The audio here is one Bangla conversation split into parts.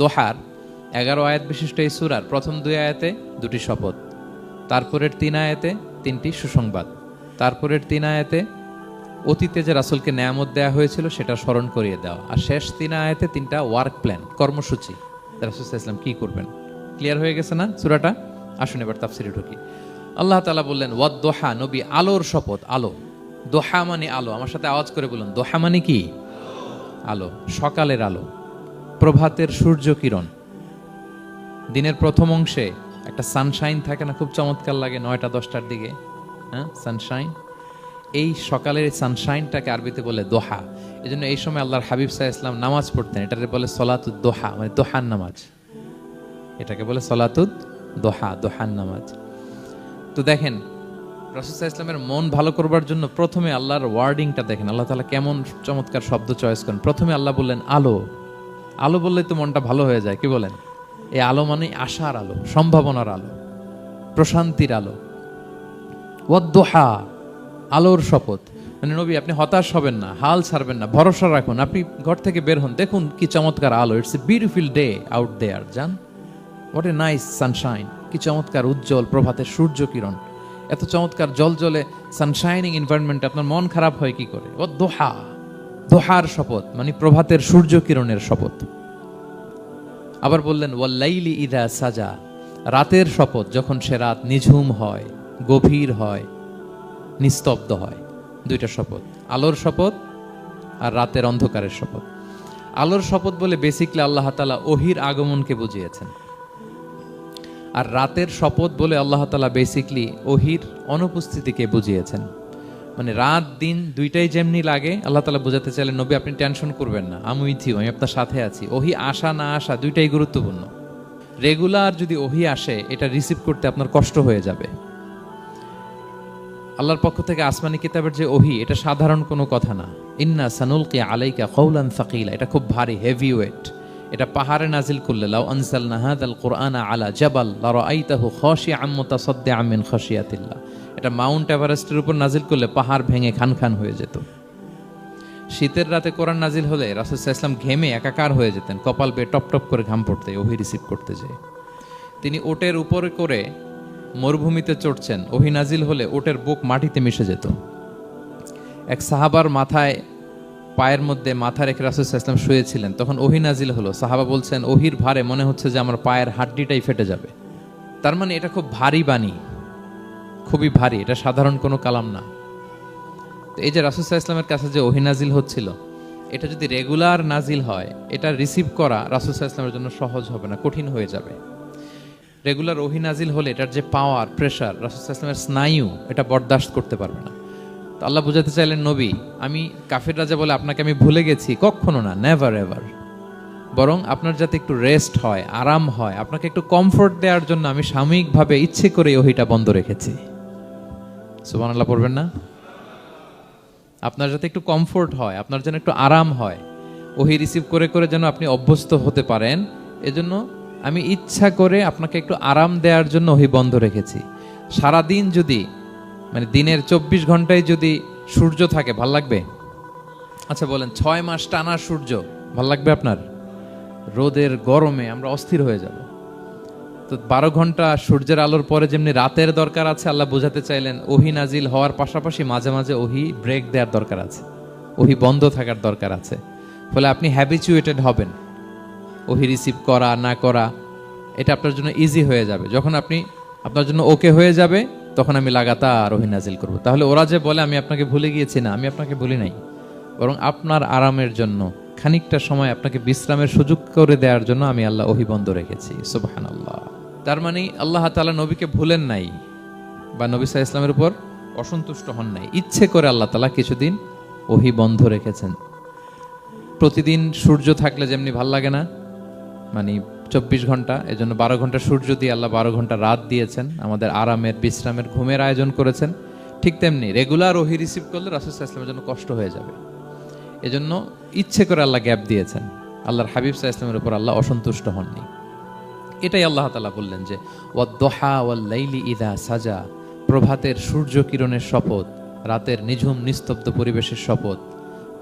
দোহার, এগারো আয়াত বিশিষ্ট এই সুরার প্রথম দুই আয়াতে দুটি শপথ, তারপরের তিন আয়াতে তিনটি সুসংবাদ, তারপরের তিন আয়াতে অতীতে যে রাসুলকে নেয়ামত দেওয়া হয়েছিল সেটা স্মরণ করিয়ে দেওয়া, আর শেষ তিন আয়াতে তিনটা ওয়ার্ক প্ল্যান কর্মসূচি। রাসুল ইসলাম কি করবেন? ক্লিয়ার হয়ে গেছে না সুরাটা? আসুন এবার তাফসিরে ঢুকি। আল্লাহ তালা বললেন, ওয়াদ দোহা নবী আলোর শপথ, আলো। দোহা মানে আলো। আমার সাথে আওয়াজ করে বলুন, দোহা মানে কি? আলো। সকালের আলো। প্রভাতের সূর্য কিরণ দিনের প্রথম অংশে একটা সানশাইন থাকে না, খুব চমৎকার লাগে নয়টা, দশটার দিকে হ্যাঁ সানশাইন এই সকালের সানশাইনটাকে আরবিতে বলে দোহা। এই জন্য এই সময় আল্লাহর হাবিব সাহা ইসলাম নামাজ পড়তেন। এটাকে বলে সলাতুদ দোহা মানে দোহান নামাজ। এটাকে বলে সলাতুদ দোহা দোহান নামাজ। তো দেখেন রসুল্লাহ ইসলামের মন ভালো করবার জন্য প্রথমে আল্লাহর ওয়ার্ডিংটা দেখেন। আল্লাহ তালা কেমন চমৎকার শব্দ চয়েস করেন। প্রথমে আল্লাহ বললেন, আলো। আলো বললেই তো মনটা ভালো হয়ে যায়, কি বলেন? এই আলো মানে আশার আলো, সম্ভাবনার আলো, প্রশান্তির আলো। ওয়াদ্দোহা, আলোর শপথ। মানে নবী, আপনি হতাশ হবেন না, হাল ছাড়বেন না, ভরসা রাখুন, আপনি ঘর থেকে বের হন, দেখুন কি চমৎকার আলো it's a beautiful day out there জান? হোয়াট এ নাইস সানশাইন কি চমৎকার উজ্জ্বল প্রভাতের সূর্য কিরণ। এত চমৎকার জল জলে সানশাইনিং এনভায়রনমেন্ট আপনার মন খারাপ হয় কি করে? ও দোহা দোহার শপথ মানে প্রভাতের সূর্য কিরণের শপথ। আবার বললেন ওয়াল্লাইলি ইদা সাজা। রাতের শপথ, যখন সে রাত নিঝুম হয়, গভীর হয়, নিস্তব্ধ হয়, দুইটা শপথ। আলোর শপথ আর রাতের অন্ধকারের শপথ। আলোর শপথ বলে বেসিকলি আল্লাহ তালা ওহির আগমনকে বুঝিয়েছেন। আর রাতের শপথ বলে আল্লাহ তালা বেসিকলি ওহির অনুপস্থিতিকে বুঝিয়েছেন। মানে রাত, দিন দুইটাই যেমনি লাগে, আল্লাহ তালা বোঝাতে চাইলেন নবী আপনি টেনশন করবেন না। আমি উইথ ইউ, আমি আপনার সাথে আছি। ওহি আসা না আসা দুইটাই গুরুত্বপূর্ণ। রেগুলার যদি ওহি আসে, এটা রিসিভ করতে আপনার কষ্ট হয়ে যাবে। আল্লাহর পক্ষ থেকে আসমানি কিতাবের যে ওহি, এটা সাধারণ কোনো কথা না। ইন্না সানুলকে আলাইকা কৌলান সাকিলা, এটা খুব ভারী হেভি ওয়েট এটা পাহাড়ে নাজিল করলে, লাউ আনসাল নাহাদ আল কোরআন আলা জাবাল লারো আইতাহু খসি আম্মতা সদ্দে আমিন খসিয়াতিল্লাহ এটা মাউন্ট এভারেস্টের উপর নাজিল করলে পাহাড় ভেঙে খান খান হয়ে যেত। শীতের রাতে কোরআন নাজিল হলে রাসুলসাহ ইসলাম ঘেমে একাকার হয়ে যেতেন, কপাল বেয়ে টপ টপ করে ঘাম পড়তে, ওহি রিসিভ করতে যেয়ে। তিনি ওটের উপরে করে মরুভূমিতে চড়ছেন, ওহি নাজিল হলে ওটের বুক মাটিতে মিশে যেত। এক সাহাবার মাথায় পায়ের মধ্যে মাথা রেখে রাসুলসাহ ইসলাম শুয়েছিলেন, তখন ওহি নাজিল হলো। সাহাবা বলছেন, ওহির ভারে মনে হচ্ছে যে আমার পায়ের হাড্ডিটাই ফেটে যাবে। তার মানে এটা খুব ভারী বাণী, খুবই ভারী, এটা সাধারণ কোনো কালাম না। তো এই যে রাসুসাহ ইসলামের কাছে যে ওহি নাজিল হচ্ছিল, এটা যদি রেগুলার নাজিল হয়, এটা রিসিভ করা রাসুসাহ ইসলামের জন্য সহজ হবে না, কঠিন হয়ে যাবে। রেগুলার ওহি নাজিল হলে এটার যে পাওয়ার, প্রেশার রাসুসাহ ইসলামের স্নায়ু, এটা বরদাস্ত করতে পারবে না। তো আল্লাহ বুঝাতে চাইলেন, নবী, আমি কাফের রাজা বলে আপনাকে আমি ভুলে গেছি, কখনো না নেভার এভার বরং আপনার যাতে একটু রেস্ট হয়, আরাম হয়, আপনাকে একটু কমফোর্ট দেওয়ার জন্য আমি সাময়িকভাবে ইচ্ছে করে ওহিটা বন্ধ রেখেছি। সুবান আল্লাহ পড়বেন না? আপনার যাতে একটু কমফোর্ট হয়, আপনার যেন একটু আরাম হয়, ওহি রিসিভ করে করে যেন আপনি অভ্যস্ত হতে পারেন, এজন্য আমি ইচ্ছা করে আপনাকে একটু আরাম দেওয়ার জন্য ওহি বন্ধ রেখেছি। সারাদিন যদি মানে দিনের চব্বিশ ঘন্টায় যদি সূর্য থাকে, ভালো লাগবে? আচ্ছা বলেন, ছয় মাস টানা সূর্য, ভালো লাগবে আপনার? রোদের গরমে আমরা অস্থির হয়ে যাব। তো বারো ঘণ্টা সূর্যের আলোর পরে যেমনি রাতের দরকার আছে, আল্লাহ বোঝাতে চাইলেন, ওহি নাজিল হওয়ার পাশাপাশি মাঝে মাঝে ওহি ব্রেক দেওয়ার দরকার আছে। ওহি বন্ধ থাকার দরকার আছে। ফলে আপনি হ্যাবিচুয়েটেড হবেন। ওহি রিসিভ করা, না করা, এটা আপনার জন্য ইজি হয়ে যাবে। যখন আপনি, আপনার জন্য ওকে হয়ে যাবে তখন আমি লাগাতার ওহি নাজিল করব। তাহলে ওরা যে বলে, আমি আপনাকে ভুলে গিয়েছি না, আমি আপনাকে ভুলি নাই। বরং আপনার আরামের জন্য, খানিকটা সময় আপনাকে বিশ্রামের সুযোগ করে দেওয়ার জন্য আমি আল্লাহ ওহি বন্ধ রেখেছি। সুবাহান আল্লাহ তার মানে আল্লাহ তালা নবীকে ভুলেন নাই বা নবী সাহা ইসলামের উপর অসন্তুষ্ট হন নাই। ইচ্ছে করে আল্লাহ তালা কিছুদিন ওহি বন্ধ রেখেছেন। প্রতিদিন সূর্য থাকলে যেমনি ভালো লাগে না মানে চব্বিশ ঘণ্টা, এজন্য বারো ঘণ্টা সূর্য দিয়ে আল্লাহ বারো ঘণ্টা রাত দিয়েছেন। আমাদের আরামের, বিশ্রামের ঘুমের আয়োজন করেছেন। ঠিক তেমনি রেগুলার ওহি রিসিভ করলে রাসুল ইসলামের জন্য কষ্ট হয়ে যাবে। এজন্য ইচ্ছে করে আল্লাহ গ্যাপ দিয়েছেন। আল্লাহর হাবিব সাহা ইসলামের উপর আল্লাহ অসন্তুষ্ট হননি। এটাই আল্লাহ তালা বললেন যে, ওয়াদ্দোহা ওয়াল্লাইলি ইদা সাজা। প্রভাতের সূর্য কিরণের শপথ, রাতের নিঝুম নিস্তব্ধ পরিবেশের শপথ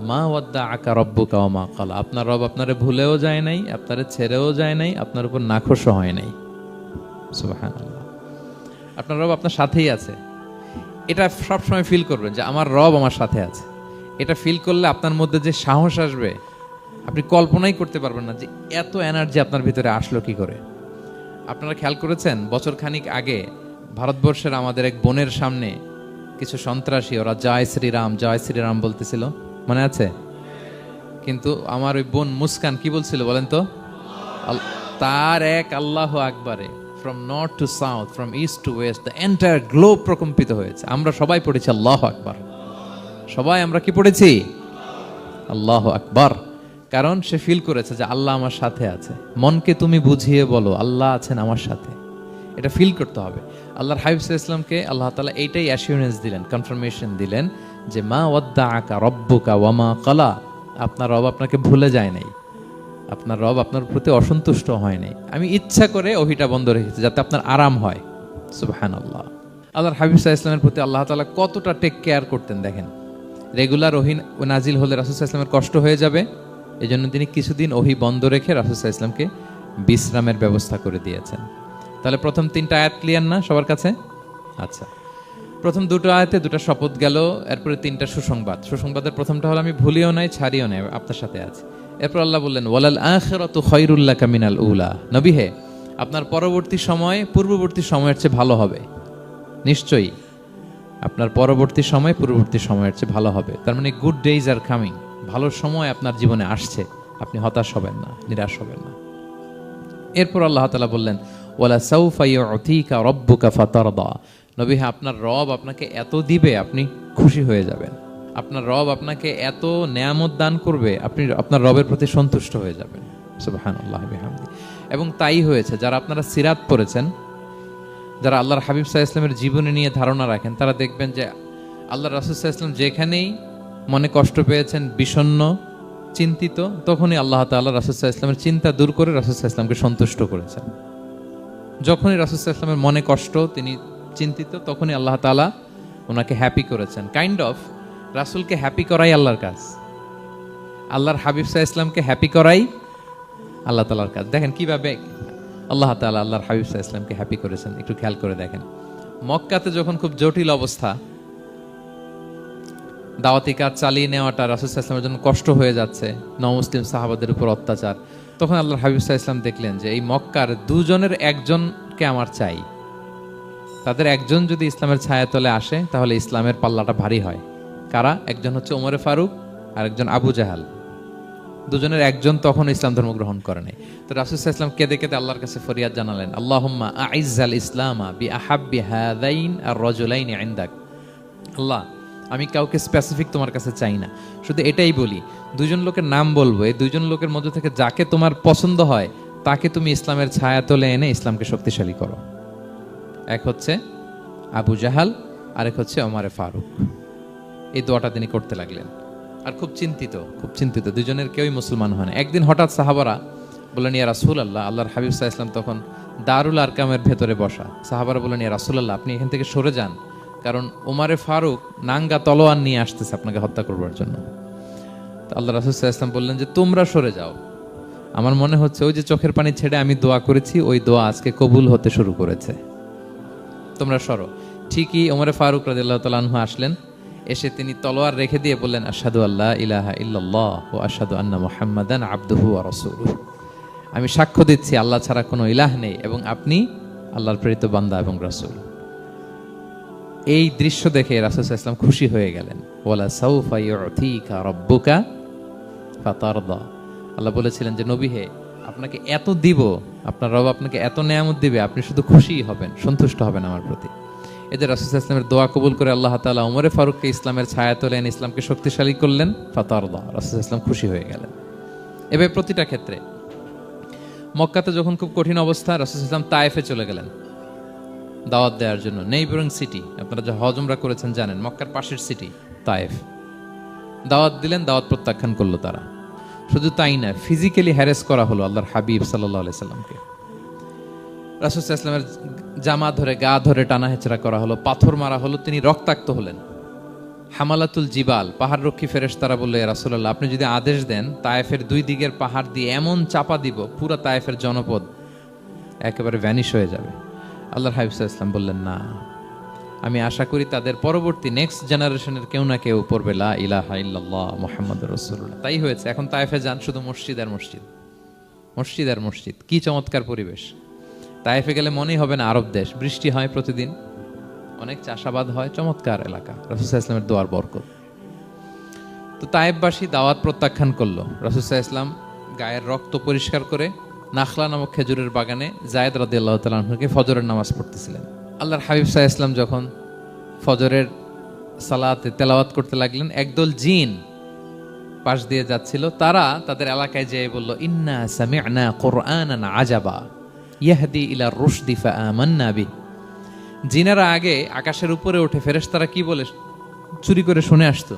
মা ওয়াদ্দা আকা রব্বু কাও মা কালা। আপনার রব আপনারে ভুলেও যায় নাই, আপনারে ছেড়েও যায় নাই, আপনার উপর নাখোশও হয় নাই। আপনার রব আপনার সাথেই আছে। এটা সবসময় ফিল করবেন যে আমার রব আমার সাথে আছে। এটা ফিল করলে আপনার মধ্যে যে সাহস আসবে, আপনি কল্পনাই করতে পারবেন না যে এত এনার্জি আপনার ভিতরে আসলো কি করে। আপনারা খেয়াল করেছেন, বছর খানিক আগে ভারতবর্ষের আমাদের এক বোনের সামনে কিছু সন্ত্রাসী, ওরা জয় শ্রীরাম জয় শ্রীরাম বলতেছিল। মনে আছে? কিন্তু আমার ওই বোন মুস্কান কি বলছিল বলেন তো? তার এক আল্লাহ আকবারে from north to south from east to west the entire globe প্রকম্পিত হয়েছে। আমরা সবাই পড়েছি আল্লাহ আকবার। সবাই আমরা কি পড়েছি? আল্লাহ আকবার। কারণ সে ফিল করেছে যে আল্লাহ আমার সাথে আছে। মনকে তুমি বুঝিয়ে বলো, আল্লাহ আছেন আমার সাথে। এটা ফিল করতে হবে। আল্লাহর হাবিব ইসলামকে আল্লাহ তালা এইটাই অ্যাসিউরেন্স দিলেন কনফার্মেশন দিলেন যে মা ওয়াদ্দা আঁকা রব্বুকা ওয়ামা কলা। আপনার রব আপনাকে ভুলে যায় নাই। আপনার রব আপনার প্রতি অসন্তুষ্ট হয় নাই। আমি ইচ্ছা করে ওহিটা বন্ধ রেখেছি যাতে আপনার আরাম হয়। সুবহান আল্লাহ আল্লাহর হাবিব সাহা ইসলামের প্রতি আল্লাহ তালা কতটা টেক কেয়ার করতেন দেখেন। রেগুলার ওহি নাজিল হলে রাসুল ইসলামের কষ্ট হয়ে যাবে। এই জন্য তিনি কিছুদিন ওহি বন্ধ রেখে রাসুল ইসলামকে বিশ্রামের ব্যবস্থা করে দিয়েছেন। তাহলে প্রথম তিনটা আয়াত ক্লিয়ার না সবার কাছে? আচ্ছা। প্রথম দুটো আয়াতে দুটো শপথ গেল, এরপরে তিনটা সুসংবাদ। সুসংবাদের প্রথমটা হলো, আমি ভুলিও নাই, ছাড়িও নাই, আপনার সাথে আছে। এরপর আল্লাহ বললেন, ওয়ালাল আখিরাতু খায়রুল্লাহ কামিনাল উলা। নবী হে, আপনার পরবর্তী সময় পূর্ববর্তী সময়ের চেয়ে ভালো হবে। নিশ্চয়ই, আপনার পরবর্তী সময় পূর্ববর্তী সময়ের চেয়ে ভালো হবে। তার মানে গুড ডেইজ আর কামিং ভালো সময় আপনার জীবনে আসছে। আপনি হতাশ হবেন না, নিরাশ হবেন না। এরপর আল্লাহ তালা বললেন, ওয়ালা সাউফাইকা রব্বুকা ফাতারদা। নবী হ্যাঁ আপনার রব আপনাকে এত দিবে, আপনি খুশি হয়ে যাবেন। আপনার রব আপনাকে এত নেয়ামত দান করবে, আপনি আপনার রবের প্রতি সন্তুষ্ট হয়ে যাবেন। এবং তাই হয়েছে, যারা আপনারা সিরাত পড়েছেন, যারা আল্লাহর হাবিব সাহা ইসলামের জীবনী নিয়ে ধারণা রাখেন, তারা দেখবেন যে আল্লাহ রাসুল সাহা ইসলাম যেখানেই মনে কষ্ট পেয়েছেন, বিষণ্ণ, চিন্তিত, তখনই আল্লাহ তাল্লাহ রাসুল সাহা ইসলামের চিন্তা দূর করে রাসুল সাহা ইসলামকে সন্তুষ্ট করেছেন। যখনই রাসুল সাহা ইসলামের মনে কষ্ট, তিনি চিন্তিত, তখনই আল্লাহ তালা ওনাকে হ্যাপি করেছেন। কাইন্ড অফ রাসুলকে হ্যাপি করাই আল্লাহর কাজ। আল্লাহর হাবিব সাহা ইসলামকে হ্যাপি করাই আল্লাহ তালার কাজ। দেখেন কীভাবে আল্লাহ তালা আল্লাহর হাবিব সাহা ইসলামকে হ্যাপি করেছেন। একটু খেয়াল করে দেখেন। মক্কাতে যখন খুব জটিল অবস্থা, দাওয়াতি কাজ চালিয়ে নেওয়াটা রাসুল ইসলামের জন্য কষ্ট হয়ে যাচ্ছে, নমুসলিম সাহাবাদের উপর অত্যাচার। তখন আল্লাহ হাবিব ইসলাম দেখলেন যে, এই মক্কার দুজনের একজনকে আমার চাই। তাদের একজন যদি ইসলামের ছায়াতলে আসে, তাহলে ইসলামের পাল্লাটা ভারী হয়। কারা? একজন হচ্ছে ওমরে ফারুক আর একজন আবু জাহাল। দুজনের একজন তখন ইসলাম ধর্ম গ্রহণ করে নাই। তো রাসুল ইসলাম কেঁদে কেঁদে আল্লাহর কাছে ফরিয়াদ জানালেন, আল্লাহুম্মা আইজাল ইসলামা বি আহাব্বি হাদাইন আর রজলাইন ইনদাক। আল্লাহ, আমি কাউকে স্পেসিফিক তোমার কাছে চাই না। শুধু এটাই বলি দুজন লোকের নাম বলব, এই দুজন লোকের মধ্যে থেকে যাকে তোমার পছন্দ হয়, তাকে তুমি ইসলামের ছায়া তোলে এনে ইসলামকে শক্তিশালী করো। এক হচ্ছে আবু জাহাল, আরেক হচ্ছে ওমারে ফারুক। এই দোয়াটা তিনি করতে লাগলেন। আর খুব চিন্তিত খুব চিন্তিত। দুজনের কেউই মুসলমান হয় না। একদিন হঠাৎ সাহাবারা বললেন, ইয়া রাসুল আল্লাহ আল্লাহর হাবিব সাহা ইসলাম তখন দারুল আরকামের ভেতরে বসা। সাহাবারা বললেন, ইয়া রাসুল আল্লাহ আপনি এখান থেকে সরে যান। কারণ ওমারে ফারুক নাঙ্গা তলোয়ার নিয়ে আসতেছে আপনাকে হত্যা করবার জন্য। আল্লাহ রাসুল সাহা ইসলাম বললেন যে, তোমরা সরে যাও। আমার মনে হচ্ছে ওই যে চোখের পানি ছেড়ে আমি দোয়া করেছি, ওই দোয়া আজকে কবুল হতে শুরু করেছে। তোমরা সরো। ঠিকই ওমরে ফারুক রাদিল্লাহ তালাহু আসলেন। এসে তিনি তলোয়ার রেখে দিয়ে বললেন আসাদু আল্লাহ ইলাহা ইল্লাল্লাহ ও আসাদু আন্না মুহাম্মাদান আব্দুহু আর আমি সাক্ষ্য দিচ্ছি, আল্লাহ ছাড়া কোনো ইলাহ নেই এবং আপনি আল্লাহর প্রেরিত বান্দা এবং রাসূল। এই দৃশ্য দেখে রাসূল ইসলাম খুশি হয়ে গেলেন। ওয়ালা সাউফা ইউতিকা রাব্বুকা ফাতারদা। আল্লাহ বলেছিলেন যে, নবী হে আপনাকে এত দিব, আপনার রব আপনাকে এত নেয়ামত দিবে, আপনি শুধু খুশিই হবেন, সন্তুষ্ট হবেন আমার প্রতি। এদের রাসুল ইসলামের দোয়া কবুল করে আল্লাহ তালা উমরে ফারুককে ইসলামের ছায়া তোলেন ইসলামকে শক্তিশালী করলেন, ফাতারদা, রাসুল ইসলাম খুশি হয়ে গেলেন। এবার প্রতিটা ক্ষেত্রে মক্কাতে যখন খুব কঠিন অবস্থা, রাসুল ইসলাম তায়েফে চলে গেলেন। দাওয়াত দেওয়ার জন্য নেইবরিং সিটি আপনারা যা হজমরা করেছেন জানেন, মক্কার পাশের সিটি তায়েফ। দাওয়াত দিলেন, দাওয়াত প্রত্যাখ্যান করল তারা। শুধু তাই না ফিজিক্যালি হ্যারেস করা হলো আল্লাহর হাবিব সাল্লাহ সাল্লামকে। রাসুল ইসলামের জামা ধরে, গা ধরে টানা হেঁচড়া করা হলো, পাথর মারা হলো, তিনি রক্তাক্ত হলেন। হামালাতুল জিবাল পাহাড় রক্ষী ফেরেশতারা বললে রাসূলুল্লাহ, আপনি যদি আদেশ দেন, তায়েফের দুই দিকের পাহাড় দিয়ে এমন চাপা দিব, পুরা তায়েফের জনপদ একেবারে ভ্যানিশ হয়ে যাবে। আল্লাহর হাবিব আলাইহি বললেন, না। আমি আশা করি তাদের পরবর্তী নেক্সট জেনারেশনের কেউ না কেউ পড়বে লা ইলাহা ইল্লাল্লাহ মুহাম্মাদুর রাসূলুল্লাহ। তাই হয়েছে, এখন তায়েফে যান শুধু মসজিদ আর মসজিদ। মসজিদ আর মসজিদ, কি চমৎকার পরিবেশ। তায়েফে গেলে মনেই হবে না আরব দেশ, বৃষ্টি হয় প্রতিদিন। অনেক চাষাবাদ হয়, চমৎকার এলাকা। রসুল্লাহ ইসলামের দোয়ার বরকত। তো তায়েববাসী দাওয়াত প্রত্যাখ্যান করল। রসুল্লাহ ইসলাম গায়ের রক্ত পরিষ্কার করে নাখলা নামক খেজুরের বাগানে জায়দ রাদি আল্লাহ তালকে ফজরের নামাজ পড়তেছিলেন। আল্লাহর হাবিব সাহা ইসলাম যখন ফজরের সালাতে তেলাওয়াত করতে লাগলেন, একদল জিন পাশ দিয়ে যাচ্ছিল। তারা তাদের এলাকায় যেয়ে বলল, ইন্না সামি'না কোরআনান আজাবা, ইয়াহদি ইলা রুশদি ফাআমান্না বি জিনারা আগে আকাশের উপরে উঠে ফেরেশতারা কি বলে চুরি করে শুনে আসতো।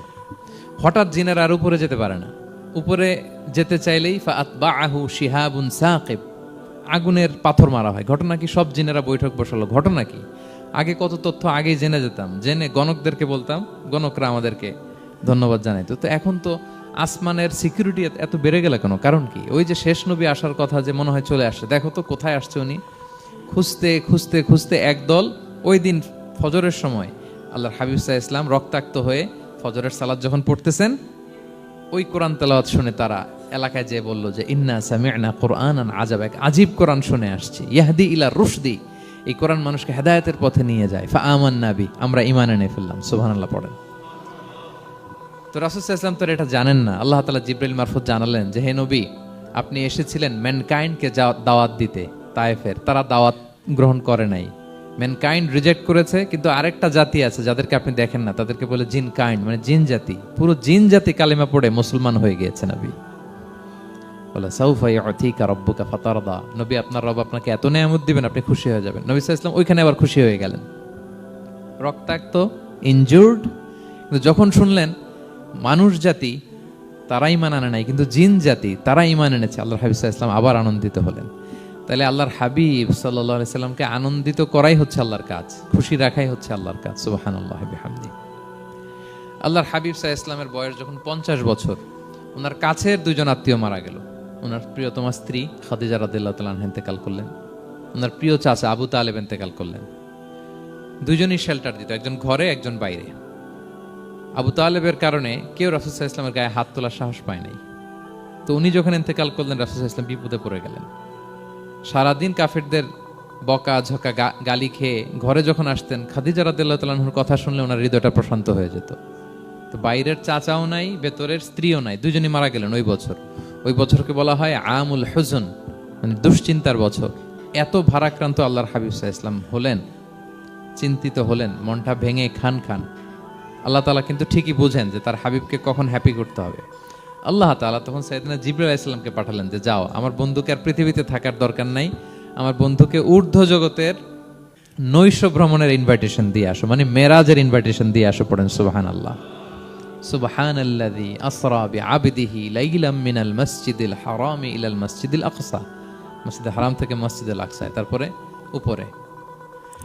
হঠাৎ জিনারা আর উপরে যেতে পারে না। উপরে যেতে চাইলেই ফাআতবাআহু শিহাবুন সাকিব আগুনের পাথর মারা হয়। ঘটনা কি? সব জিনেরা বৈঠক বসালো। ঘটনা কি? আগে কত তথ্য, আগেই জেনে যেতাম। জেনে গণকদেরকে বলতাম, গণকরা আমাদেরকে ধন্যবাদ জানাইতো। তো এখন তো আসমানের সিকিউরিটি এত বেড়ে গেল কেন? কারণ কি? ওই যে শেষ নবী আসার কথা যে মনে হয় চলে আসছে। দেখো তো কোথায় আসছে উনি। খুঁজতে খুঁজতে খুঁজতে একদল ওই দিন ফজরের সময় আল্লাহর হাবিব সাহা ইসলাম রক্তাক্ত হয়ে ফজরের সালাদ যখন পড়তেছেন, ওই কোরআন তেলাওয়াত শুনে তারা এলাকায় যেয়ে বলল যে, ইন্না সামি'না কোরআন আজাব। এক আজীব কোরআন শুনে আসছি। ইয়াহদি ইলা রুশদি। এই কোরআন মানুষকে হেদায়তের পথে নিয়ে যায়। ফা আমান নাবি আমরা ইমান এনে ফেললাম। সুবহানাল্লাহ, পড়েন। তো রাসূল ইসলাম তো এটা জানেন না। আল্লাহ তালা জিব্রাইল মারফত জানালেন যে, হে নবী, আপনি এসেছিলেন ম্যানকাইন্ডকে দাওয়াত দিতে, তায়েফের। তারা দাওয়াত গ্রহণ করে নাই। ম্যানকাইন্ড রিজেক্ট করেছে, কিন্তু আরেকটা জাতি আছে যাদেরকে আপনি দেখেন না। তাদেরকে বলে জিন কাইন্ড মানে জিন জাতি পুরো জিন জাতি কালিমা পড়ে মুসলমান হয়ে গিয়েছে নবী। বলে, সাউফা ইয়াতিকা রব্বুকা ফাতারদা। নবী আপনার রব আপনাকে এত নেয়ামত দিবেন, আপনি খুশি হয়ে যাবেন। নবী আলাইহি ওইখানে আবার খুশি হয়ে গেলেন। রক্তাক্ত ইনজুর্ড কিন্তু যখন শুনলেন, মানুষ জাতি তারা ইমান আনে নাই, কিন্তু জিন জাতি তারা ইমান এনেছে আল্লাহ হাবিব ইসলাম আবার আনন্দিত হলেন। তাহলে আল্লাহর হাবিব সাল্লাহ সাল্লামকে আনন্দিত করাই হচ্ছে আল্লাহর কাজ, খুশি রাখাই হচ্ছে আল্লাহর কাজ সুবাহান আল্লাহ হামদি আল্লাহর হাবিব সাহা ইসলামের বয়স যখন পঞ্চাশ বছর, ওনার কাছের দুজন আত্মীয় মারা গেল। ওনার প্রিয়তমা স্ত্রী খাদিজা রাদিল্লাহ তালান হেন্তেকাল করলেন। ওনার প্রিয় চাচা আবু তালেব এন্তেকাল করলেন। দুজনই শেল্টার দিত, একজন ঘরে, একজন বাইরে। আবু তালেবের কারণে কেউ রাসুসাহ ইসলামের গায়ে হাত তোলার সাহস পায় নাই। তো উনি যখন এন্তেকাল করলেন রাসুসাহ ইসলাম বিপদে পড়ে গেলেন। সারাদিন কাফেরদের বকা, ঝকা গালি খেয়ে ঘরে যখন আসতেন, খাদিজা রাদিল্লাহ তালাহুর কথা শুনলে ওনার হৃদয়টা প্রশান্ত হয়ে যেত। তো বাইরের চাচাও নাই, ভেতরের স্ত্রীও নাই দুজনই মারা গেলেন ওই বছর। ওই বছরকে বলা হয় আমুল হুজন মানে দুশ্চিন্তার বছর। এত ভারাক্রান্ত আল্লাহর হাবিব ইসলাম হলেন, চিন্তিত হলেন, মনটা ভেঙে খান খান। আল্লাহ তালা কিন্তু ঠিকই বুঝেন যে তার হাবিবকে কখন হ্যাপি করতে হবে। আল্লাহ তালা তখন সাইদিনা জিবরুল ইসলামকে পাঠালেন যে, যাও, আমার বন্ধুকে আর পৃথিবীতে থাকার দরকার নাই। আমার বন্ধুকে ঊর্ধ্ব জগতের নৈশ ভ্রমণের ইনভাইটেশন দিয়ে আসো মানে মেরাজের ইনভাইটেশন দিয়ে আসো পড়েন সুবাহান আল্লাহ সুবহান আল্লাযী আসরা বিআবদিহি লাইলাম মিনাল মসজিদিল হারাম ইলাল মসজিদিল আকসা মসজিদুল হারাম থেকে মসজিদুল আকসায় তারপরে উপরে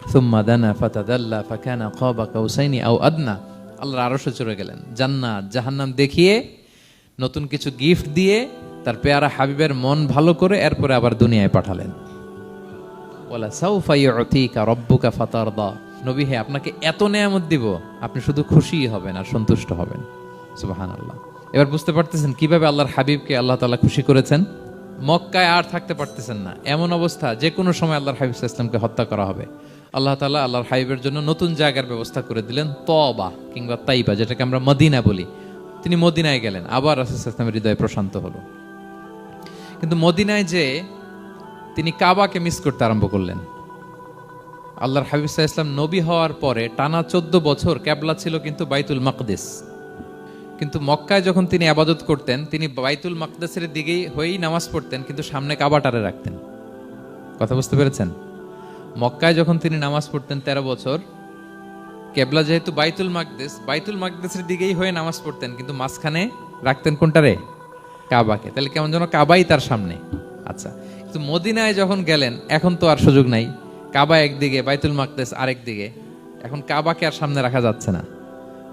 ثم دنا فتدلى فكان قاب قوسين او ادنى আল্লাহর আরশে চড়ে গেলেন জান্নাত জাহান্নাম দেখিয়ে নতুন কিছু গিফট দিয়ে তার পেয়ারা হাবিবের মন ভালো করে এরপরে আবার দুনিয়ায় পাঠালেন বলা সাউফা ইউতিকা রব্বুকা ফাতারদা নবী হে, আপনাকে এত নেয়ামত দিব, আপনি শুধু খুশি হবেন আর সন্তুষ্ট হবেন। সুবহানাল্লাহ। এবার বুঝতে পারতেছেন কীভাবে আল্লাহর হাবিবকে আল্লাহ তালা খুশি করেছেন? মক্কায় আর থাকতে পারতেছেন না। এমন অবস্থা যে কোনো সময় আল্লাহর হাবিব ইসলামকে হত্যা করা হবে। আল্লাহ তালা আল্লাহর হাবিবের জন্য নতুন জায়গার ব্যবস্থা করে দিলেন তবা কিংবা তাইবা, যেটাকে আমরা মদিনা বলি। তিনি মদিনায় গেলেন, আবার রাসুলামের হৃদয় প্রশান্ত হলো। কিন্তু মদিনায় যে তিনি কাবাকে মিস করতে আরম্ভ করলেন। আল্লাহর হাবিব ইসলাম নবী হওয়ার পরে টানা চোদ্দ বছর ক্যাবলা ছিল কিন্তু বাইতুল মাকদেস। কিন্তু মক্কায় যখন তিনি আবাদত করতেন, তিনি বাইতুল মাকদেসের দিকেই হয়েই নামাজ পড়তেন, কিন্তু সামনে কাবাটারে রাখতেন। কথা বুঝতে পেরেছেন? মক্কায় যখন তিনি নামাজ পড়তেন তেরো বছর কেবলা যেহেতু বাইতুল মাকদেস, বাইতুল মাকদেসের দিকেই হয়ে নামাজ পড়তেন, কিন্তু মাঝখানে রাখতেন কোনটারে কাবাকে। তাহলে কেমন যেন কাবাই তার সামনে। আচ্ছা কিন্তু মদিনায় যখন গেলেন, এখন তো আর সুযোগ নাই। কাবা একদিকে, বাইতুল মাকদেস আরেক দিকে। এখন কাবাকে আর সামনে রাখা যাচ্ছে না।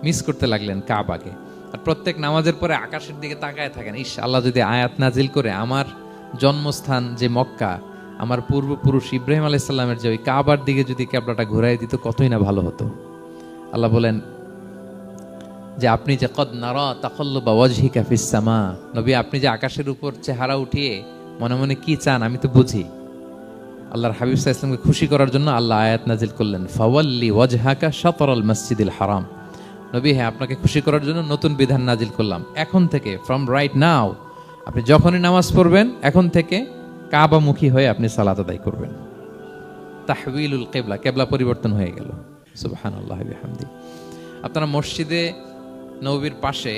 মিস করতে লাগলেন কাবাকে। আর প্রত্যেক নামাজের পরে আকাশের দিকে তাকায় থাকেন। ইস আল্লাহ যদি আয়াত নাজিল করে আমার জন্মস্থান যে মক্কা, আমার পূর্বপুরুষ ইব্রাহিম আলাইসাল্লামের যে ওই কাবার দিকে যদি ক্যাবলাটা ঘুরাই দিত, কতই না ভালো হতো। আল্লাহ বলেন, যে আপনি যে কদ নারা তাকল্লবা ওয়াজহিকা ফিস সামা, নবী আপনি যে আকাশের উপর চেহারা উঠিয়ে মনে মনে কি চান আমি তো বুঝি। আল্লাহর হাবিব ইসলামকে খুশি করার জন্য আল্লাহ আয়াত নাজিল করলেন, ফাওয়াল্লি ওয়াজহাকা শাতরাল মসজিদিল হারাম। নবী হ্যাঁ আপনাকে খুশি করার জন্য নতুন বিধান নাজিল করলাম। এখন থেকে ফ্রম রাইট নাও আপনি যখনই নামাজ পড়বেন, এখন থেকে কাবামুখী হয়ে আপনি সালাত আদায় করবেন। তাহবিলুল কেবলা কেবলা পরিবর্তন হয়ে গেল। সুবহানাল্লাহ হামদি আপনারা মসজিদে, নবীর পাশে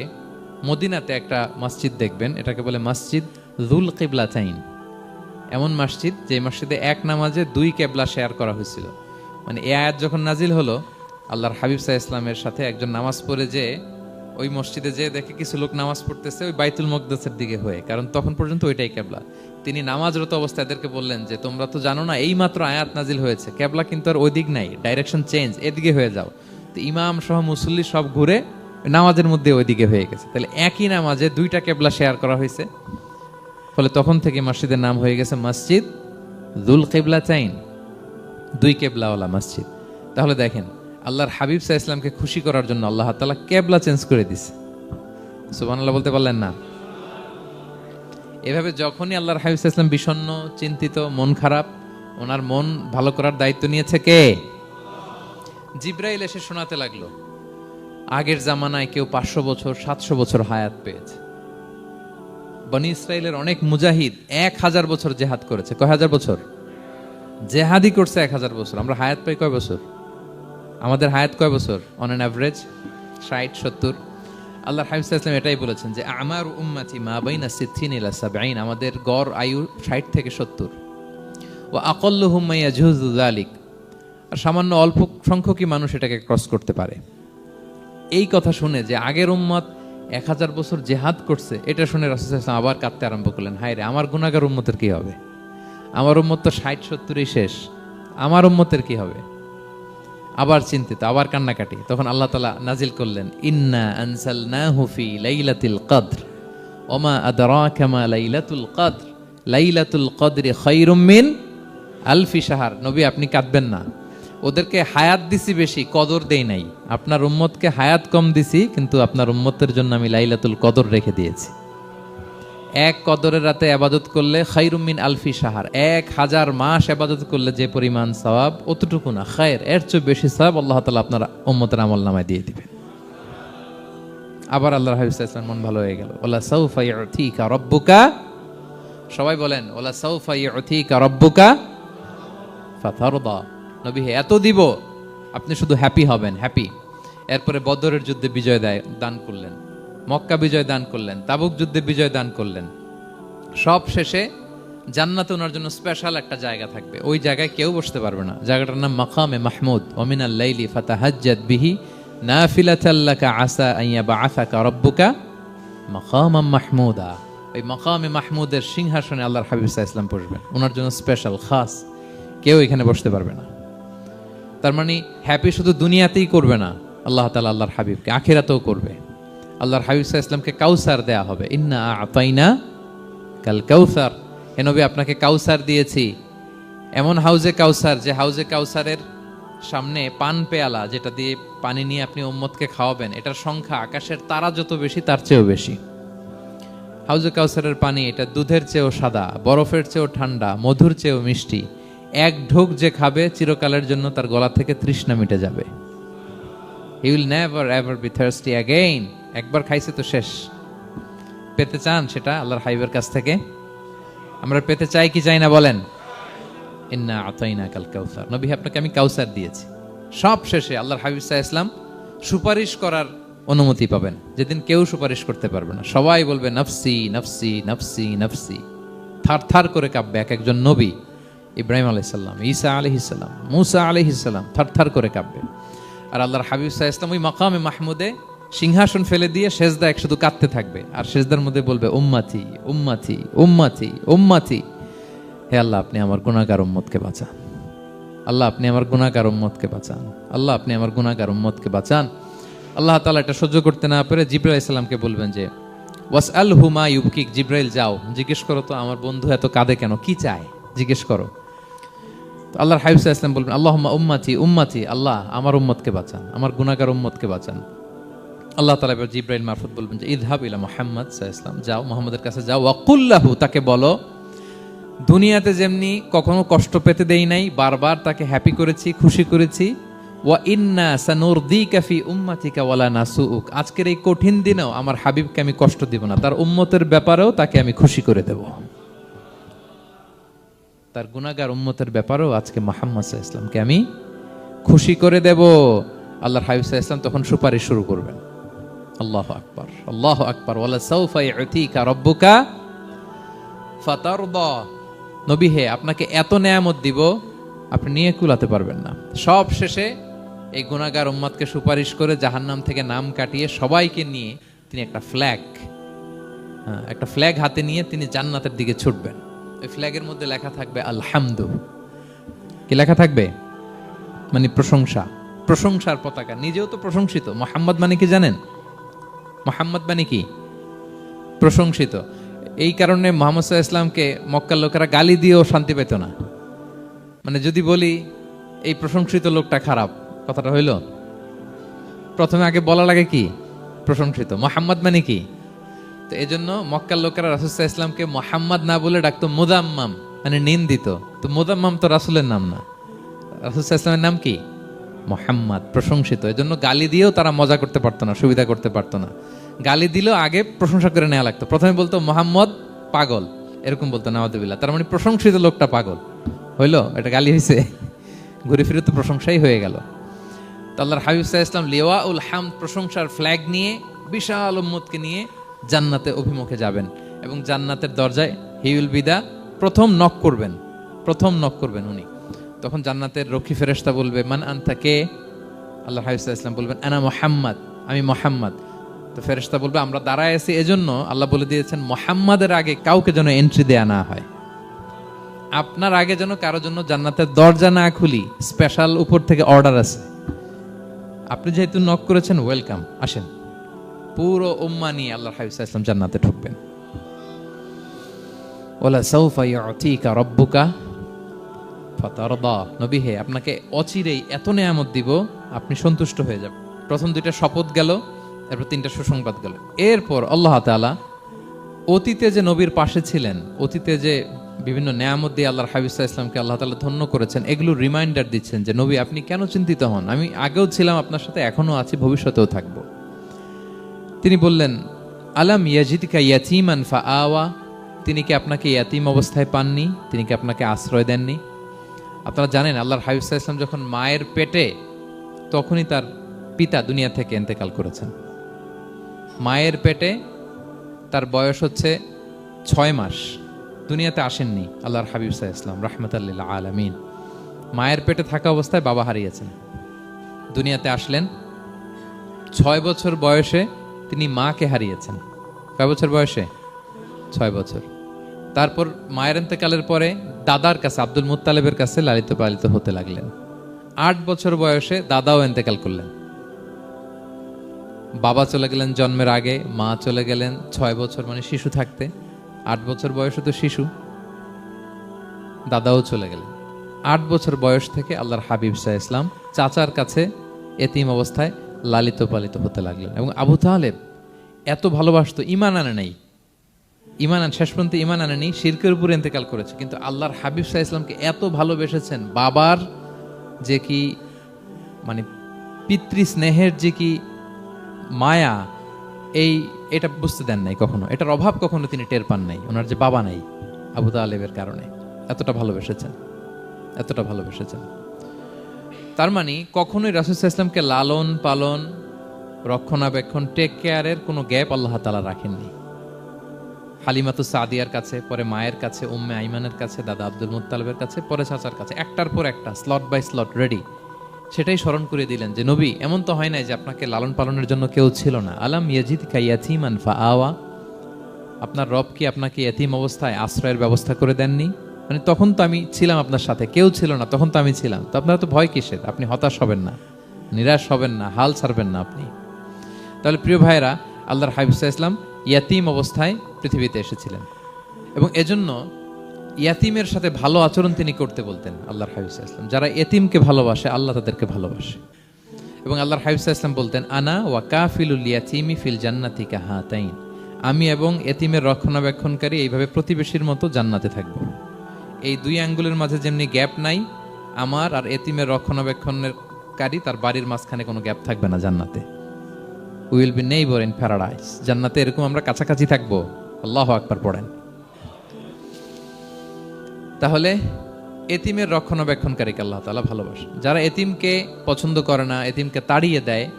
মদিনাতে একটা মসজিদ দেখবেন, এটাকে বলে মসজিদ জুল কেবলা চাইন এমন মসজিদ যে মসজিদে এক নামাজে দুই কেবলা শেয়ার করা হয়েছিল। মানে এ আয়াত যখন নাজিল হলো, আল্লাহর হাবিব সাহা ইসলামের সাথে একজন নামাজ পড়ে যে, ওই মসজিদে যে দেখে কিছু লোক নামাজ পড়তেছে, ওই বাইতুল মকদাসের দিকে হয়ে। কারণ তখন পর্যন্ত ওইটাই কেবলা। তিনি নামাজরত অবস্থায় এদেরকে বললেন যে, তোমরা তো জানো না এই মাত্র আয়াত নাজিল হয়েছে। কেবলা কিন্তু আর ওই দিক নাই, ডাইরেকশন চেঞ্জ, এদিকে হয়ে যাও। তো ইমাম সহ মুসল্লি সব ঘুরে নামাজের মধ্যে ওইদিকে হয়ে গেছে। তাহলে একই নামাজে দুইটা কেবলা শেয়ার করা হয়েছে। ফলে তখন থেকে মসজিদের নাম হয়ে গেছে মসজিদ দুল কেবলা চাইন দুই কেবলাওয়ালা মসজিদ। তাহলে দেখেন, আল্লাহর হাবিব সাহা ইসলামকে খুশি করার জন্য আল্লাহ তালা কেবলা চেঞ্জ করে দিছে। সুবান আল্লাহ বলতে পারলেন না? এভাবে যখনই আল্লাহর হাবিব সাহা ইসলাম বিষণ্ণ চিন্তিত, মন খারাপ, ওনার মন ভালো করার দায়িত্ব নিয়েছে কে? জিব্রাইল এসে শোনাতে লাগল, আগের জামানায় কেউ পাঁচশো বছর, সাতশো বছর হায়াত পেয়েছে। বনি ইসরায়েলের অনেক মুজাহিদ এক হাজার বছর জেহাদ করেছে। কয় হাজার বছর? জেহাদি করছে এক হাজার বছর। আমরা হায়াত পাই কয় বছর? আমাদের হায়াত কয় বছর? অন অ্যান অ্যাভারেজ ষাট, সত্তর। আল্লাহ হাবিব ইসলাম এটাই বলেছেন যে, আমার উম্মাতি মা বাইনা সিদ্ধিন ইলা সাবাইন আমাদের গড় আয়ু ষাট থেকে সত্তর। ও আকল্লু হুম্মাইয়া জুহুজুল আলিক আর সামান্য অল্প সংখ্যকই মানুষ এটাকে ক্রস করতে পারে। এই কথা শুনে যে আগের উম্মত এক হাজার বছর জেহাদ করছে, এটা শুনে রাসুলাম আবার কাঁদতে আরম্ভ করলেন, হায় রে, আমার গুণাগার উম্মতের কি হবে? আমার উম্মত তো ষাট, সত্তরই শেষ, আমার উম্মতের কি হবে? আবার চিন্তিত, আবার কান্নাকাটি, তখন আল্লাহ তালা নাজিল করলেন, ইন্না আনসাল না হুফি লাইলাতিল কদ্র, ওমা আদরা কামা লাইলাতুল কদ্র, লাইলাতুল কদরে খৈরুম মিন আলফি সাহার নবী, আপনি কাঁদবেন না। ওদেরকে হায়াত দিছি বেশি, কদর দেই নাই। আপনার উম্মতকে হায়াত কম দিছি, কিন্তু আপনার উম্মতের জন্য আমি লাইলাতুল কদর রেখে দিয়েছি। এক কদরের রাতে আবাদত করলে খাইরুমিন আলফি সাহার এক হাজার মাস আবাদত করলে যে পরিমাণ সওয়াব, অতটুকু না। খায়ের, এর চেয়ে বেশি সওয়াব আল্লাহ তালা আপনার উম্মতের আমল নামায় দিয়ে দিবেন আবার আল্লাহ হাবিব ইসলাম মন ভালো হয়ে গেল। ওলা সৌফা ইউথিকা রব্বুকা? সবাই বলেন, ওলা সৌফা ইউথিকা রব্বুকা? ফাতারদা। নবী এত দিব, আপনি শুধু হ্যাপি হবেন হ্যাপি এরপরে বদরের যুদ্ধে বিজয় দেয়, দান করলেন। মক্কা বিজয় দান করলেন, তাবুক যুদ্ধে বিজয় দান করলেন। সব শেষে জান্নাত ওনার জন্য স্পেশাল একটা জায়গা থাকবে। ওই জায়গায় কেউ বসতে পারবে না। জায়গাটার নাম মাকামে মাহমুদ। ওমিনাল লাইলি ফাতাহাজ্জাদ বিহি না নাফিলাতাল্লাকা আসা আইয়া বা আসাকা রব্বুকা মাকামাম মাহমুদা। ওই মাকামে মাহমুদের সিংহাসনে আল্লাহর হাবিব ইসলাম বসবেন। ওনার জন্য স্পেশাল খাস। কেউ এখানে বসতে পারবে না। তার মানে হ্যাপি শুধু দুনিয়াতেই করবে না, আল্লাহ তালা আল্লাহর হাবিবকে, আখেরাতেও করবে। আল্লাহর হাবিব সাহা ইসলামকে কাউসার দেয়া হবে। ইন্না আতাইনা কাল কাউসার। এ নবী, আপনাকে কাউসার দিয়েছি। এমন হাউজে কাউসার, যে হাউজে কাউসারের সামনে পান পেয়ালা, যেটা দিয়ে পানি নিয়ে আপনি উম্মতকে খাওয়াবেন, এটার সংখ্যা আকাশের তারা যত বেশি, তার চেয়েও বেশি। হাউজে কাউসারের পানি এটা দুধের চেয়েও সাদা, বরফের চেয়েও ঠান্ডা, মধুর চেয়েও মিষ্টি। এক ঢোক যে খাবে চিরকালের জন্য তার গলা থেকে তৃষ্ণা মিটে যাবে। He will never ever be thirsty again একবার খাইছে তো শেষ। পেতে চান সেটা আল্লাহর হাইবের কাছ থেকে? আমরা পেতে চাই কি চাই না বলেন? ইন্না আতাইনা কাল কাউসার। নবী, আপনাকে আমি কাউসার দিয়েছি। সব শেষে আল্লাহর হাবিব সাহা ইসলাম সুপারিশ করার অনুমতি পাবেন। যেদিন কেউ সুপারিশ করতে পারবে না। সবাই বলবে, নফসি নফসি নফসি নফসি। থার থার করে কাঁপবে এক একজন নবী। ইব্রাহিম আলাইসাল্লাম ঈসা আলহিসাল্লাম মুসা আলহিসাল্লাম থার থার করে কাঁপবে আর আল্লাহর হাবিব সাহা ইসলাম ওই মাকামে মাহমুদে সিংহাসন ফেলে দিয়ে সেজদা এক শুধু কাঁদতে থাকবে। আর সেজদার মধ্যে বলবে উম্মাথি উম্মাথি উম্মাথি উম্মাথি হে আল্লাহ, আপনি আমার গুণাগার উম্মতকে বাঁচান। আল্লাহ, আপনি আমার গুণাগার উম্মতকে বাঁচান। আল্লাহ, আপনি আমার গুণাগার উম্মতকে বাঁচান। আল্লাহ তালা এটা সহ্য করতে না পেরে জিব্রাইল ইসলামকে বলবেন যে ওয়াস আল হুমা ইউবকিক। জিব্রাইল, যাও, জিজ্ঞেস করো তো, আমার বন্ধু এত কাঁদে কেন? কি চায়? জিজ্ঞেস করো। আল্লাহর হাইফসা ইসলাম বলবেন আল্লাহ উম্মাতি উম্মাতি, আল্লাহ আমার উম্মতকে বাঁচান, আমার গুনাগার উম্মতকে বাঁচান। আল্লাহ তালা এবার জিব্রাইল মারফত বলবেন যে, ইদহাব ইলা মোহাম্মদ ইসলাম যাও মোহাম্মদের কাছে যাও ওয়াকুল্লাহু তাকে বলো, দুনিয়াতে যেমনি কখনো কষ্ট পেতে দেই নাই, বারবার তাকে হ্যাপি করেছি, খুশি করেছি, ওয়া ইন্না সানুরদিকা ফি উম্মাতিকা ওয়ালা নাসুউক, আজকের এই কঠিন দিনেও আমার হাবিবকে আমি কষ্ট দিব না, তার উম্মতের ব্যাপারেও তাকে আমি খুশি করে দেব। তার গুনাহগার উম্মতের ব্যাপারেও আজকে মোহাম্মদ ইসলামকে আমি খুশি করে দেব। আল্লাহর হাবিব ইসলাম তখন সুপারিশ শুরু করবেন। আল্লাহ আকবর আল্লাহ আকবর। ওয়ালা সাউফা ইউতিকা রব্বুকা ফাতারদা। নবী হে, আপনাকে এত নেয়ামত দিব, আপনি নিয়ে কুলাতে পারবেন না। সব শেষে এই গুণাগার উম্মাদকে সুপারিশ করে জাহান্নাম থেকে নাম কাটিয়ে সবাইকে নিয়ে তিনি একটা ফ্ল্যাগ একটা ফ্ল্যাগ হাতে নিয়ে তিনি জান্নাতের দিকে ছুটবেন। ওই ফ্ল্যাগের মধ্যে লেখা থাকবে আলহামদু কি লেখা থাকবে? মানে প্রশংসা। প্রশংসার পতাকা। নিজেও তো প্রশংসিত। মোহাম্মদ মানে কি জানেন? মোহাম্মদ মানে কি? প্রশংসিত। এই কারণে মোহাম্মদ ইসলামকে মক্কার লোকেরা গালি দিয়েও শান্তি পেত না। মানে যদি বলি, এই প্রশংসিত লোকটা খারাপ, কথাটা হইল? প্রথমে আগে বলা লাগে কি? প্রশংসিত। মোহাম্মদ মানে কি? তো এই জন্য মক্কার লোকেরা রাসুসাহ ইসলামকে মোহাম্মদ না বলে ডাকতো মুদাম্মাম মানে নিন্দিত। তো মুদাম্মাম তো রাসুলের নাম না। রাসুসাহ ইসলামের নাম কি? মোহাম্মদ, প্রশংসিত। এই জন্য গালি দিয়েও তারা মজা করতে পারতো না, সুবিধা করতে পারতো না। গালি দিলেও আগে প্রশংসা করে নেওয়া লাগতো। প্রথমে বলতো, মোহাম্মদ পাগল। এরকম বলতো নাওয়াদুবিল্লাহ তার মানে প্রশংসিত লোকটা পাগল। হইল? এটা গালি হয়েছে ঘুরে ফিরে তো প্রশংসাই হয়ে গেল। তো আল্লাহর হাবিব সাহা ইসলাম লিওয়া উল হাম প্রশংসার ফ্ল্যাগ নিয়ে, বিশাল উম্মতকে নিয়ে জান্নাতে অভিমুখে যাবেন এবং জান্নাতের দরজায় হি উইল বিদা প্রথম নক করবেন, প্রথম নক করবেন উনি। তখন জান্নাতের রক্ষী ফেরেস্তা বলবে, মান আনতা কে? আল্লাহ সাহা ইসলাম বলবেন, আনা মোহাম্মদ, আমি মোহাম্মদ। তো ফেরেস্তা বলবে, আমরা দাঁড়ায় আছি এজন্য আল্লাহ বলে দিয়েছেন, মোহাম্মদের আগে কাউকে যেন এন্ট্রি দেয়া না হয়। আপনার আগে যেন কারও জন্য জান্নাতের দরজা না খুলি স্পেশাল উপর থেকে অর্ডার আছে। আপনি যেহেতু নক করেছেন ওয়েলকাম আসেন। পুরো উম্মা নিয়ে আল্লাহ হাবিব ইসলাম জান্নাতে ঢুকবেন। ওলা সৌফা ইউতিকা রব্বুকা ফাতারদা। নবী হে, আপনাকে অচিরেই এত নেয়ামত দিব, আপনি সন্তুষ্ট হয়ে যাবেন। প্রথম দুইটা শপথ গেল এরপর তিনটা সুসংবাদ গেল। এরপর আল্লাহ তাআলা অতীতে যে নবীর পাশে ছিলেন, অতীতে যে বিভিন্ন নেয়ামত দিয়ে আল্লাহর হাবিসা ইসলামকে আল্লাহ তালা ধন্য করেছেন, এগুলো রিমাইন্ডার দিচ্ছেন যে, নবী, আপনি কেন চিন্তিত হন? আমি আগেও ছিলাম আপনার সাথে এখনও আছি, ভবিষ্যতেও থাকব। তিনি বললেন, আলাম ইয়াজিদিকা ইয়াতিমান ফা আওয়া তিনি কি আপনাকে ইয়াতিম অবস্থায় পাননি? তিনি কি আপনাকে আশ্রয় দেননি? আপনারা জানেন, আল্লাহর হাবিসা ইসলাম যখন মায়ের পেটে তখনই তার পিতা দুনিয়া থেকে এন্তেকাল করেছেন। মায়ের পেটে তার বয়স হচ্ছে ছয় মাস। দুনিয়াতে আসেননি আল্লাহর হাবিব সাহা ইসলাম রহমতাল্লিল্লা আলমিন। মায়ের পেটে থাকা অবস্থায় বাবা হারিয়েছেন। দুনিয়াতে আসলেন, ছয় বছর বয়সে তিনি মাকে হারিয়েছেন। কয় বছর বয়সে? ছয় বছর। তারপর মায়ের এতেকালের পরে দাদার কাছে, আব্দুল মুতালেবের কাছে লালিত পালিত হতে লাগলেন। আট বছর বয়সে দাদাও এতেকাল করলেন। বাবা চলে গেলেন জন্মের আগে, মা চলে গেলেন ছয় বছর মানে শিশু থাকতে। আট বছর বয়সে তো শিশু। দাদাও চলে গেলেন। আট বছর বয়স থেকে আল্লাহর হাবিব শাহ ইসলাম চাচার কাছে এতিম অবস্থায় লালিত পালিত হতে লাগলেন এবং আবু তাহলেব এত ভালোবাসতো ইমান আনে নাই। ইমান আন, শেষ পর্যন্ত ইমান আনেনি শিরকের উপর ইন্তেকাল করেছে। কিন্তু আল্লাহর হাবিব শাহ ইসলামকে এত ভালোবেসেছেন, বাবার যে কি মানে পিতৃ স্নেহের যে কি মায়া, এই, এটা বুঝতে দেন নাই কখনো। এটার অভাব কখনো তিনি টের পান নাই, ওনার যে বাবা নাই আবু তালেবের কারণে। এতটা ভালোবেসেছেন এতটা ভালোবেসেছেন। তার মানে কখনোই রাসুল ইসলামকে লালন, পালন, রক্ষণাবেক্ষণ টেক কেয়ারের কোনো গ্যাপ আল্লাহ তালা রাখেননি। হালিমাতু সাদিয়ার কাছে, পরে মায়ের কাছে, উম্মে আইমানের কাছে, দাদা আব্দুল মুতালেবের কাছে, পরে চাচার কাছে, একটার পর একটা স্লট বাই স্লট রেডি সেটাই স্মরণ করে দিলেন যে, নবী, এমন তো হয় নাই যে আপনাকে লালন পালনের জন্য কেউ ছিল না। আলাম ইয়াজিদ কাইয়াতিমান ফা আওয়া আপনার রব কি আপনাকে এতিম অবস্থায় আশ্রয়ের ব্যবস্থা করে দেননি? মানে তখন তো আমি ছিলাম আপনার সাথে, কেউ ছিল না, তখন তো আমি ছিলাম। তো আপনারা তো ভয় কিসের? আপনি হতাশ হবেন না, নিরাশ হবেন না, হাল ছাড়বেন না আপনি। তাহলে প্রিয় ভাইরা আল্লাহর হাবিবসা ইসলাম ইয়াতিম অবস্থায় পৃথিবীতে এসেছিলেন। এবং এজন্য ইয়াতিমের সাথে ভালো আচরণ তিনি করতে বলতেন আল্লাহর হাবিবসা ইসলাম যারা এতিমকে ভালোবাসে, আল্লাহ তাদেরকে ভালোবাসে। এবং আল্লাহর হাবিবসা ইসলাম বলতেন, আনা ওয়া কাফিলুল ইয়াতিমি ফিল জান্নাতি কাহাতাইন আমি এবং এতিমের রক্ষণাবেক্ষণকারী এইভাবে প্রতিবেশীর মতো জান্নাতে থাকব। এই দুই আঙ্গুলের মাঝে যেমনি গ্যাপ নাই, আমার আর এতিমের রক্ষণাবেক্ষণের কারী, তার বাড়ির মাঝখানে কোনো গ্যাপ থাকবে না জান্নাতে। Will be neighbour in paradise জান্নাতে এরকম আমরা কাছাকাছি থাকব। আল্লাহ আকবার পড়েন। তাহলে, এতিমের রক্ষণাবেক্ষণকারীকে আল্লাহ তালা ভালোবাসেন। যারা এতিমকে পছন্দ করে না, এতিমকে তাড়িয়ে দেয়,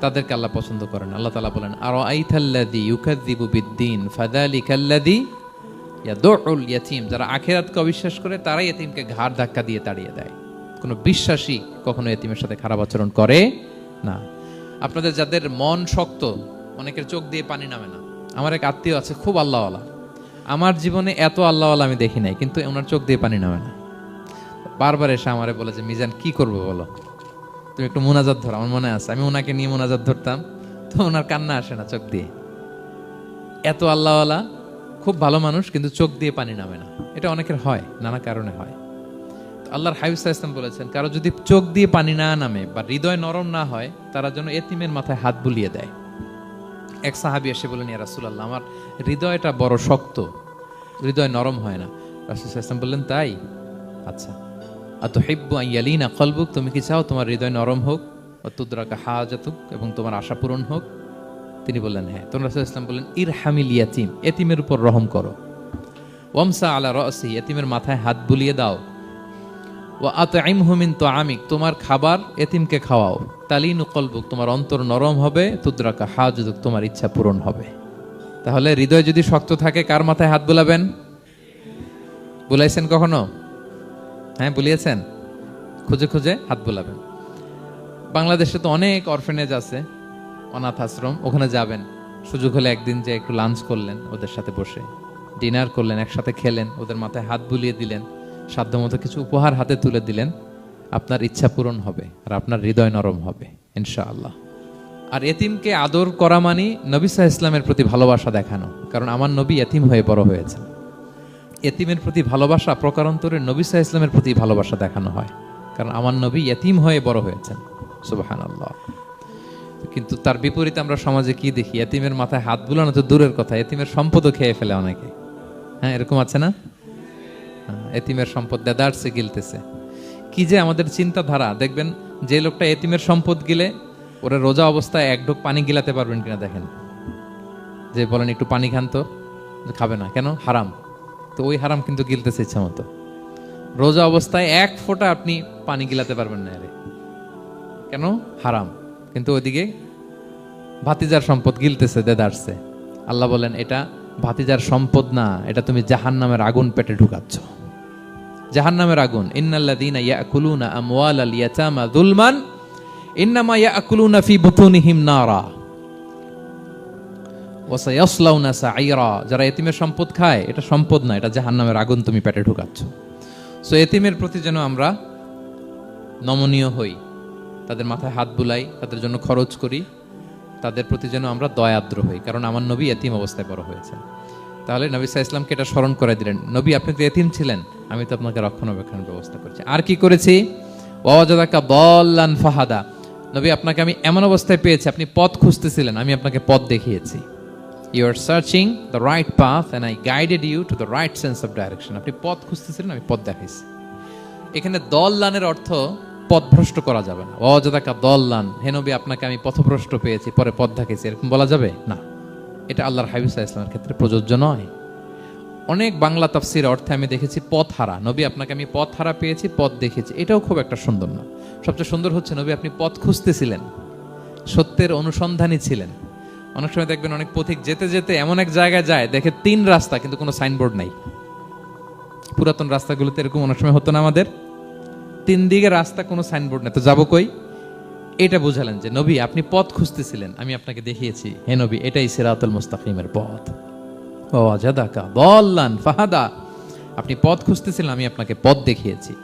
তাদেরকে আল্লাহ পছন্দ করেন। আল্লাহ তালা বলেন আর আইথাল্লাদি ইউকাযযিবু বিদ্দিন ফাযালিকাল্লাযী ইয়াদউল ইয়াতীম, যারা আখিরাতকে অবিশ্বাস করে, তারাই এতিমকে ঘাড় ধাক্কা দিয়ে তাড়িয়ে দেয়। কোনো বিশ্বাসী কখনো এতিমের সাথে খারাপ আচরণ করে না। আপনাদের যাদের মন শক্ত, অনেকের চোখ দিয়ে পানি নামে না। আমার এক আত্মীয় আছে, খুব আল্লাহওয়ালা। আমার জীবনে এত আল্লাহওয়ালা আমি দেখি নাই, কিন্তু ওনার চোখ দিয়ে পানি নামে না। বারবার এসে আমারে বলে যে, মিজান, কি করব বলো? তুমি একটু মোনাজাত ধরো, আমার মনে আছে। আমি ওনাকে নিয়ে মোনাজাত ধরতাম, তো ওনার কান্না আসে না চোখ দিয়ে। এত আল্লাহওয়ালা খুব ভালো মানুষ, কিন্তু চোখ দিয়ে পানি নামে না। এটা অনেকের হয়, নানা কারণে হয়। তো আল্লাহর হাবিব ইসলাম বলেছেন, কারও যদি চোখ দিয়ে পানি না নামে বা হৃদয় নরম না হয়, তারা যেন এতিমের মাথায় হাত বুলিয়ে দেয়। এক সাহাবি এসে বলেন ইয়া রাসূলুল্লাহ, আমার হৃদয়টা বড় শক্ত, হৃদয় নরম হয় না। রাসুল ইসলাম বললেন, তাই? আচ্ছা। আত হিব্বু আইয়ালিনা কলবুক, তুমি কি চাও তোমার হৃদয় নরম হোক অতুদ্রাকা হাজাতুক এবং তোমার আশা পূরণ হোক? তিনি বললেন হ্যাঁ। তখন রাসূল ইসলাম বললেন ইর হামিল ইয়াতিম। এতিমের উপর রহম করো। ওয়ামসা আলা রসি এতিমের মাথায় হাত বুলিয়ে দাও। ও আতআইম হুমিন তো আমিক তোমার খাবার এতিমকে খাওয়াও। তালিনু কলবুক। তোমার অন্তর নরম হবে। তুদ্রাকা হাজুদুক। তোমার ইচ্ছা পূরণ হবে। তাহলে হৃদয় যদি শক্ত থাকে, কার মাথায় হাত বুলাবেন? বুলাইছেন কখনো? হ্যাঁ বুলিয়েছেন? খুঁজে খুঁজে হাত বুলাবেন। বাংলাদেশে তো অনেক অরফেনেজ আছে। অনাথ আশ্রম, ওখানে যাবেন। সুযোগ হলে একদিন যে একটু লাঞ্চ করলেন ওদের সাথে বসে। ডিনার করলেন, একসাথে খেলেন, ওদের মাথায় হাত বুলিয়ে দিলেন, সাধ্যমতো কিছু উপহার হাতে তুলে দিলেন। আপনার ইচ্ছা পূরণ হবে আর আপনার হৃদয় নরম হবে, ইনশাআল্লাহ। আর এতিমকে আদর করা মানে নবী সাহা ইসলামের প্রতি ভালোবাসা দেখানো, কারণ আমার নবী এতিম হয়ে বড় হয়েছেন। এতিমের প্রতি ভালোবাসা প্রকারান্তরে নবী সাহা ইসলামের প্রতি ভালোবাসা দেখানো হয়, কারণ আমার নবী এতিম হয়ে বড় হয়েছেন। সুবাহান আল্লাহ কিন্তু তার বিপরীতে আমরা সমাজে কি দেখি? এতিমের মাথায় হাত বুলানো তো দূরের কথা। এতিমের সম্পদও খেয়ে ফেলে অনেকে। হ্যাঁ এরকম আছে না? হ্যাঁ, এতিমের সম্পদ দেদারসে গিলতেছে। কি যে আমাদের চিন্তাধারা। দেখবেন যে লোকটা এতিমের সম্পদ গিলে ওরা রোজা অবস্থায় এক ঢোক পানি গিলাতে পারবেন কিনা দেখেন। যে বলেন একটু পানি খান তো খাবে না। কেন? হারাম। তো ওই হারাম কিন্তু গিলতেছে ইচ্ছা মতো। রোজা অবস্থায় এক ফোঁটা আপনি পানি গিলাতে পারবেন না আরে কেন? হারাম। কিন্তু ওইদিকে ভাতিজার সম্পদ গিলতেছে দেদারসে আল্লাহ বলেন, এটা ভাতিজার সম্পদ না, এটা তুমি জাহান নামের আগুন পেটে ঢুকাচ্ছ। জাহান নামের আগুন, ইন্নাল্লাযীনা ইয়াকুলুনা আমওয়ালাল ইয়াতামা যুলমান, ইন্নামা ইয়াকুলুনা ফি বুতুনিহিম নারা। ওয়া যারা এতিমের সম্পদ খায়, এটা সম্পদ না, এটা জাহান্নামের আগুন তুমি পেটে ঢুকাচ্ছ। সো এতিমের প্রতি যেন আমরা নমনীয় হই। তাদের মাথায় হাত বুলাই, তাদের জন্য খরচ করি, তাদের প্রতি যেন আমরা দয়াদ্র হই, কারণ আমার নবী এতিম অবস্থায় বড় হয়েছে তাহলে নবী সাহা ইসলামকে এটা স্মরণ করে দিলেন, নবী, আপনি তো এতিম ছিলেন, আমি তো আপনাকে রক্ষণাবেক্ষণের ব্যবস্থা করছি। আর কি করেছি? ওয়াজাদাকা বল্লান ফাহাদা। নবী, আপনাকে আমি এমন অবস্থায় পেয়েছি, আপনি পথ খুঁজতেছিলেন, আমি আপনাকে পথ দেখিয়েছি। You are searching the right path and I guided you to the right sense of direction আপনি পথ খুঁজতেছিলেন, আমি পথ দেখাইছি। এখানে দল লানের অর্থ পথভ্রষ্ট করা যাবে না। অযদাকা দল্লান। হে নবী, আপনাকে আমি পথভ্রষ্ট পেয়েছি, পরে পথ দেখাইছি। এরকম বলা যাবে? না। এটা আল্লাহর হাবিসা ইসলামের ক্ষেত্রে প্রযোজ্য নয়। অনেক বাংলা তাফসির অর্থে আমি দেখেছি পথ হারা নবী, আপনাকে আমি পথ হারা পেয়েছি, পথ দেখেছি এটাও খুব একটা সুন্দর না। সবচেয়ে সুন্দর হচ্ছে, নবী, আপনি পথ খুঁজতেছিলেন। সত্যের অনুসন্ধানী ছিলেন। অনেক সময় দেখবেন অনেক পথিক যেতে যেতে এমন এক জায়গায় যায়, দেখে তিন রাস্তা, কিন্তু কোনো সাইনবোর্ড নাই। পুরাতন রাস্তাগুলোতে এরকম অনেক সময় হতো না আমাদের? তিন দিকে রাস্তা, কোনো সাইনবোর্ড নেই। তো যাব কই? এটা বুঝালেন যে, নবী, আপনি পথ খুঁজতেছিলেন, আমি আপনাকে দেখিয়েছি। হে নবী, এটাই সিরাতুল মুস্তাকিমের পথ। ও আজাদাকা বল্লান ফাহাদা। আপনি পথ খুঁজতেছিলেন, আমি আপনাকে পথ দেখিয়েছি।